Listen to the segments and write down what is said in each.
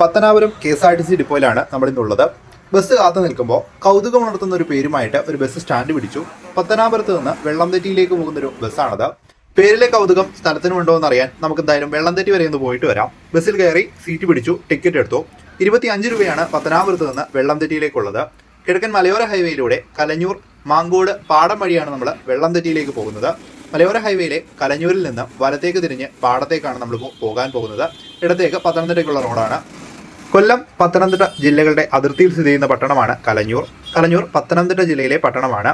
Pathanapuram K S R T C ഡിപ്പോയിലാണ് നമ്മളിന്നുള്ളത്. Bus കാത്തു നിൽക്കുമ്പോൾ കൗതുകം കൗതുകമുണർത്തുന്ന ഒരു പേരുമായിട്ട് ഒരു ബസ് സ്റ്റാൻഡ് പിടിച്ചു. പത്തനാപുരത്ത് നിന്ന് വെള്ളംതെറ്റിയിലേക്ക് പോകുന്ന ഒരു ബസ്സാണത്. പേരിലെ കൗതുകം സ്ഥലത്തിനുണ്ടോ എന്ന് അറിയാൻ നമുക്ക് എന്തായാലും വെള്ളംതെറ്റി വരെ ഒന്ന് പോയിട്ട് വരാം. ബസ്സിൽ കയറി സീറ്റ് പിടിച്ചു ടിക്കറ്റ് എടുത്തു. ഇരുപത്തി അഞ്ച് രൂപയാണ് പത്തനാപുരത്ത് നിന്ന് വെള്ളംതെറ്റിയിലേക്കുള്ളത്. കിഴക്കൻ മലയോര ഹൈവേയിലൂടെ കലഞ്ഞൂർ മാങ്കോട് പാടം വഴിയാണ് നമ്മൾ വെള്ളംതെറ്റിയിലേക്ക് പോകുന്നത്. മലയോര ഹൈവേയിലെ കലഞ്ഞൂരിൽ നിന്ന് വലത്തേക്ക് തിരിഞ്ഞ് പാടത്തേക്കാണ് നമ്മൾ പോകാൻ പോകുന്നത്. ഇടത്തേക്ക് പത്തനംതിട്ടയ്ക്കുള്ള റോഡാണ്. കൊല്ലം പത്തനംതിട്ട ജില്ലകളുടെ അതിർത്തിയിൽ സ്ഥിതി ചെയ്യുന്ന പട്ടണമാണ് കലഞ്ഞൂർ. കലഞ്ഞൂർ പത്തനംതിട്ട ജില്ലയിലെ പട്ടണമാണ്.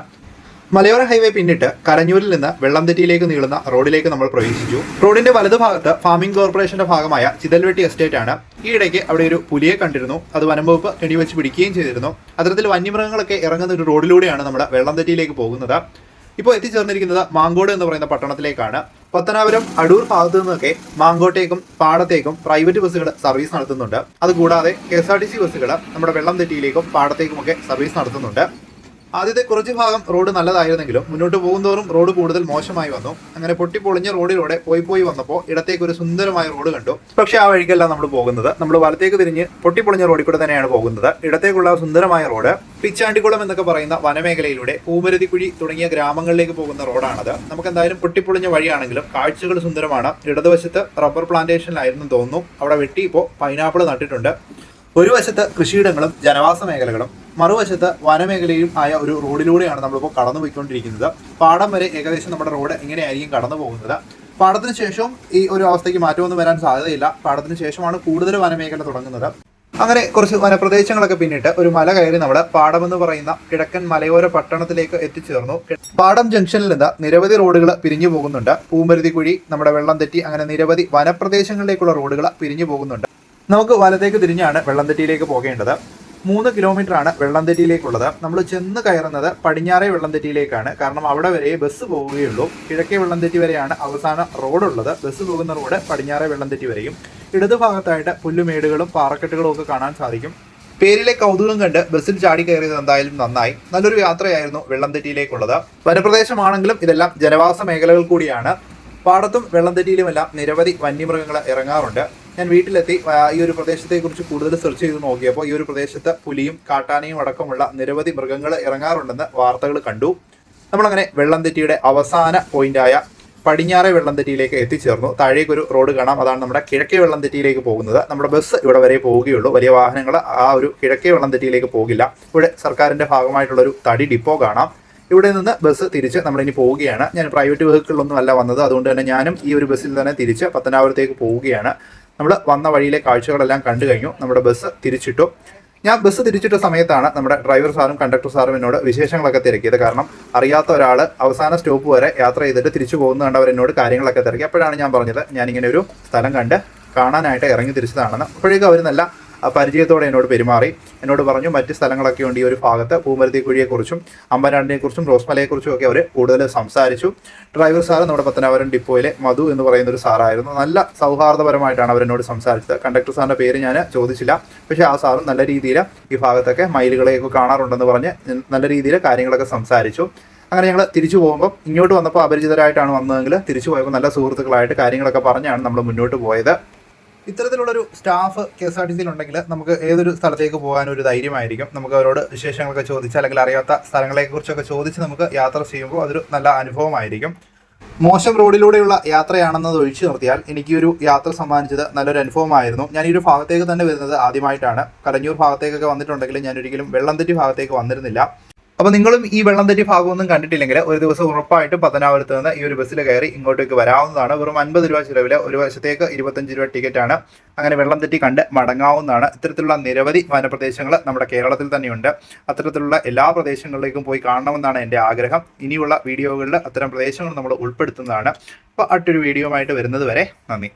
മലയോര ഹൈവേ പിന്നിട്ട് കലഞ്ഞൂരിൽ നിന്ന് വെള്ളംതെറ്റിയിലേക്ക് നീളുന്ന റോഡിലേക്ക് നമ്മൾ പ്രവേശിച്ചു. റോഡിന്റെ വലതുഭാഗത്ത് ഫാമിംഗ് കോർപ്പറേഷന്റെ ഭാഗമായ ചിതൽവെട്ടി എസ്റ്റേറ്റ് ആണ്. ഈ അവിടെ ഒരു പുലിയെ കണ്ടിരുന്നു. അത് വനംവകുപ്പ് കെണി വെച്ച് പിടിക്കുകയും ചെയ്തിരുന്നു. അത്തരത്തിൽ വന്യമൃഗങ്ങളൊക്കെ ഇറങ്ങുന്ന ഒരു റോഡിലൂടെയാണ് നമ്മൾ വെള്ളംതെറ്റിയിലേക്ക് പോകുന്നത്. ഇപ്പോൾ എത്തിച്ചേർന്നിരിക്കുന്നത് മാങ്കോട് എന്ന് പറയുന്ന പട്ടണത്തിലേക്കാണ്. പത്തനാപുരം അടൂർ ഭാഗത്തു നിന്നൊക്കെ മാങ്കോട്ടേക്കും പാടത്തേക്കും പ്രൈവറ്റ് ബസ്സുകൾ സർവീസ് നടത്തുന്നുണ്ട്. അതുകൂടാതെ K S R T C ബസ്സുകൾ നമ്മുടെ വെള്ളം തെറ്റിയിലേക്കും പാടത്തേക്കുമൊക്കെ സർവീസ് നടത്തുന്നുണ്ട്. ആദ്യത്തെ കുറച്ച് ഭാഗം റോഡ് നല്ലതായിരുന്നെങ്കിലും മുന്നോട്ട് പോകുന്തോറും റോഡ് കൂടുതൽ മോശമായി വന്നു. അങ്ങനെ പൊട്ടിപ്പൊളിഞ്ഞ റോഡിലൂടെ പോയി പോയി വന്നപ്പോൾ ഇടത്തേക്ക് ഒരു സുന്ദരമായ റോഡ് കണ്ടു. പക്ഷെ ആ വഴിക്കല്ല നമ്മൾ പോകുന്നത്. നമ്മൾ വലത്തേക്ക് തിരിഞ്ഞ് പൊട്ടിപ്പൊളിഞ്ഞ റോഡിൽ കൂടെ തന്നെയാണ് പോകുന്നത്. ഇടത്തേക്കുള്ള സുന്ദരമായ റോഡ് പിച്ചാണ്ടിക്കുളം എന്നൊക്കെ പറയുന്ന വനമേഖലയിലൂടെ പൂമരുതിക്കുഴി തുടങ്ങിയ ഗ്രാമങ്ങളിലേക്ക് പോകുന്ന റോഡാണത്. നമുക്ക് എന്തായാലും പൊട്ടിപ്പൊളിഞ്ഞ വഴിയാണെങ്കിലും കാഴ്ചകൾ സുന്ദരമാണ്. ഇടതുവശത്ത് റബ്ബർ പ്ലാന്റേഷനിലായിരുന്നു തോന്നുന്നു. അവിടെ വെട്ടി ഇപ്പോൾ പൈനാപ്പിൾ നട്ടിട്ടുണ്ട്. ഒരു വശത്ത് കൃഷിയിടങ്ങളും ജനവാസ മേഖലകളും മറുവശത്ത് വനമേഖലയും ആയ ഒരു റോഡിലൂടെയാണ് നമ്മളിപ്പോൾ കടന്നു പോയിക്കൊണ്ടിരിക്കുന്നത് പാടം വരെ ഏകദേശം നമ്മുടെ റോഡ് ഇങ്ങനെയായിരിക്കും കടന്നു പോകുന്നത് പാടത്തിന് ശേഷവും ഈ ഒരു അവസ്ഥയ്ക്ക് മാറ്റമൊന്നും വരാൻ സാധ്യതയില്ല. പാടത്തിന് ശേഷമാണ് കൂടുതൽ വനമേഖല തുടങ്ങുന്നത്. അങ്ങനെ കുറച്ച് വനപ്രദേശങ്ങളൊക്കെ പിന്നിട്ട് ഒരു മല കയറി നമ്മൾ പാടം എന്ന് പറയുന്ന കിഴക്കൻ മലയോര പട്ടണത്തിലേക്ക് എത്തിച്ചേർന്നു. പാടം ജംഗ്ഷനിൽ നിന്ന് നിരവധി റോഡുകൾ പിരിഞ്ഞു പോകുന്നുണ്ട്. പൂമരുതിക്കുഴി നമ്മുടെ വെള്ളം തെറ്റി അങ്ങനെ നിരവധി വനപ്രദേശങ്ങളിലേക്കുള്ള റോഡുകൾ പിരിഞ്ഞു പോകുന്നുണ്ട്. നമുക്ക് വലത്തേക്ക് തിരിഞ്ഞാണ് വെള്ളംതെറ്റിയിലേക്ക് പോകേണ്ടത്. മൂന്ന് കിലോമീറ്റർ ആണ് വെള്ളംതെറ്റിയിലേക്കുള്ളത്. നമ്മൾ ചെന്ന് കയറുന്നത് പടിഞ്ഞാറേ വെള്ളംതെറ്റിയിലേക്കാണ്. കാരണം അവിടെ വരെ ബസ് പോവുകയുള്ളൂ. കിഴക്കേ വെള്ളംതെറ്റി വരെയാണ് അവസാന റോഡുള്ളത് ബസ് പോകുന്ന റോഡ് പടിഞ്ഞാറേ വെള്ളംതെറ്റി വരെയും. ഇടതുഭാഗത്തായിട്ട് പുല്ലുമേടുകളും പാറക്കെട്ടുകളും ഒക്കെ കാണാൻ സാധിക്കും. പേരിലെ കൗതുകം കണ്ട് ബസ്സിൽ ചാടി കയറിയത് എന്തായാലും നന്നായി. നല്ലൊരു യാത്രയായിരുന്നു വെള്ളംതെറ്റിയിലേക്കുള്ളത്. വനപ്രദേശമാണെങ്കിലും ഇതെല്ലാം ജനവാസ മേഖലകൾ കൂടിയാണ്. പാടത്തും വെള്ളംതെറ്റിയിലുമെല്ലാം നിരവധി വന്യമൃഗങ്ങൾ ഇറങ്ങാറുണ്ട്. ഞാൻ വീട്ടിലെത്തി. ഈ ഒരു പ്രദേശത്തെക്കുറിച്ച് കൂടുതൽ സെർച്ച് ചെയ്ത് നോക്കിയപ്പോൾ ഈ ഒരു പ്രദേശത്ത് പുലിയും കാട്ടാനയും അടക്കമുള്ള നിരവധി മൃഗങ്ങൾ ഇറങ്ങാറുണ്ടെന്ന് വാർത്തകൾ കണ്ടു. നമ്മളങ്ങനെ വെള്ളംതെറ്റിയുടെ അവസാന പോയിന്റായ പടിഞ്ഞാറെ വെള്ളംതെറ്റിയിലേക്ക് എത്തിച്ചേർന്നു. താഴേക്ക് ഒരു റോഡ് കാണാം. അതാണ് നമ്മുടെ കിഴക്കേ വെള്ളംതെറ്റിയിലേക്ക് പോകുന്നത്. നമ്മുടെ ബസ് ഇവിടെ വരെ പോവുകയുള്ളൂ. വലിയ വാഹനങ്ങൾ ആ ഒരു കിഴക്കേ വെള്ളംതെറ്റിയിലേക്ക് പോകില്ല. ഇവിടെ സർക്കാരിന്റെ ഭാഗമായിട്ടുള്ള ഒരു തടി ഡിപ്പോ കാണാം. ഇവിടെ നിന്ന് ബസ് തിരിച്ച് നമ്മളിനി പോവുകയാണ്. ഞാൻ പ്രൈവറ്റ് വെഹിക്കിളിലൊന്നും അല്ല വന്നത്. അതുകൊണ്ട് തന്നെ ഞാനും ഈ ഒരു ബസ്സിൽ തന്നെ തിരിച്ച് പത്തനാപുരത്തേക്ക് പോവുകയാണ്. നമ്മൾ വന്ന വഴിയിലെ കാഴ്ചകളെല്ലാം കണ്ടു കഴിഞ്ഞു. നമ്മുടെ ബസ് തിരിച്ചിട്ടു. ഞാൻ ബസ് തിരിച്ചിട്ട സമയത്താണ് നമ്മുടെ ഡ്രൈവർ സാറും കണ്ടക്ടർ സാറും എന്നോട് വിശേഷങ്ങളൊക്കെ തിരക്കിയത്. കാരണം അറിയാത്ത ഒരാൾ അവസാന സ്റ്റോപ്പ് വരെ യാത്ര ചെയ്തിട്ട് തിരിച്ചു പോകുന്ന കണ്ട് അവർ എന്നോട് കാര്യങ്ങളൊക്കെ തിരക്കി. അപ്പോഴാണ് ഞാൻ പറഞ്ഞത് ഞാനിങ്ങനെ ഒരു സ്ഥലം കണ്ട് കാണാനായിട്ട് ഇറങ്ങി തിരിച്ചതാണെന്ന്. അപ്പോഴേക്കും അവർ നല്ല പരിചയത്തോടെ എന്നോട് പെരുമാറി. എന്നോട് പറഞ്ഞു മറ്റ് സ്ഥലങ്ങളൊക്കെ ഉണ്ട് ഈ ഒരു ഭാഗത്ത്. പൂമരത്തിക്കുഴിയെക്കുറിച്ചും അമ്പനാടിനെക്കുറിച്ചും റോസ്മലയെക്കുറിച്ചും ഒക്കെ അവർ കൂടുതൽ സംസാരിച്ചു. ഡ്രൈവർ സാറ് നമ്മുടെ പത്തനാപുരം ഡിപ്പോയിലെ മധു എന്ന് പറയുന്ന ഒരു സാറായിരുന്നു. നല്ല സൗഹാർദ്ദപരമായിട്ടാണ് അവരെന്നോട് സംസാരിച്ചത്. കണ്ടക്ടർ സാറിന്റെ പേര് ഞാൻ ചോദിച്ചില്ല. പക്ഷേ ആ സാറും നല്ല രീതിയിൽ ഈ ഭാഗത്തൊക്കെ മയിലുകളെയൊക്കെ കാണാറുണ്ടെന്ന് പറഞ്ഞ് നല്ല രീതിയിൽ കാര്യങ്ങളൊക്കെ സംസാരിച്ചു. അങ്ങനെ ഞങ്ങൾ തിരിച്ചു പോകുമ്പോൾ ഇങ്ങോട്ട് വന്നപ്പോൾ അപരിചിതരായിട്ടാണ് വന്നതെങ്കിൽ തിരിച്ചു പോയപ്പോൾ നല്ല സുഹൃത്തുക്കളായിട്ട് കാര്യങ്ങളൊക്കെ പറഞ്ഞാണ് നമ്മൾ മുന്നോട്ട് പോയത്. ഇത്തരത്തിലുള്ളൊരു staff K S R T സിയിൽ ഉണ്ടെങ്കിൽ നമുക്ക് ഏതൊരു സ്ഥലത്തേക്ക് പോകാൻ ഒരു ധൈര്യമായിരിക്കും. നമുക്ക് അവരോട് വിശേഷങ്ങളൊക്കെ ചോദിച്ച് അല്ലെങ്കിൽ അറിയാത്ത സ്ഥലങ്ങളെക്കുറിച്ചൊക്കെ ചോദിച്ച് നമുക്ക് യാത്ര ചെയ്യുമ്പോൾ അതൊരു നല്ല അനുഭവമായിരിക്കും. മോശം റോഡിലൂടെയുള്ള യാത്രയാണെന്നത് ഒഴിച്ചു നിർത്തിയാൽ എനിക്ക് ഒരു യാത്ര സമ്മാനിച്ചത് നല്ലൊരു അനുഭവമായിരുന്നു. ഞാൻ ഈ ഒരു ഭാഗത്തേക്ക് തന്നെ വരുന്നത് ആദ്യമായിട്ടാണ്. കലഞ്ഞൂർ ഭാഗത്തേക്കൊക്കെ വന്നിട്ടുണ്ടെങ്കിൽ ഞാൻ ഒരിക്കലും വെള്ളംതെറ്റി ഭാഗത്തേക്ക് വന്നിരുന്നില്ല. അപ്പോൾ നിങ്ങളും ഈ വെള്ളം തെറ്റി ഭാഗമൊന്നും കണ്ടിട്ടില്ലെങ്കിൽ ഒരു ദിവസം ഉറപ്പായിട്ടും പത്തനാപുരത്ത് നിന്ന് ഈ ഒരു ബസ്സിൽ കയറി ഇങ്ങോട്ടേക്ക് വരാവുന്നതാണ്. വെറും അൻപത് രൂപ ചിലവിൽ ഒരു വശത്തേക്ക് ഇരുപത്തഞ്ച് രൂപ ടിക്കറ്റാണ് അങ്ങനെ വെള്ളം തെറ്റി കണ്ട് മടങ്ങാവുന്നതാണ്. ഇത്തരത്തിലുള്ള നിരവധി വനപ്രദേശങ്ങൾ നമ്മുടെ കേരളത്തിൽ തന്നെയുണ്ട്. അത്തരത്തിലുള്ള എല്ലാ പ്രദേശങ്ങളിലേക്കും പോയി കാണണമെന്നാണ് എന്റെ ആഗ്രഹം. ഇനിയുള്ള വീഡിയോകളിൽ അത്തരം പ്രദേശങ്ങൾ നമ്മൾ ഉൾപ്പെടുത്തുന്നതാണ്. അപ്പോൾ അടുത്തൊരു വീഡിയോ ആയിട്ട് വരുന്നത് വരെ നന്ദി.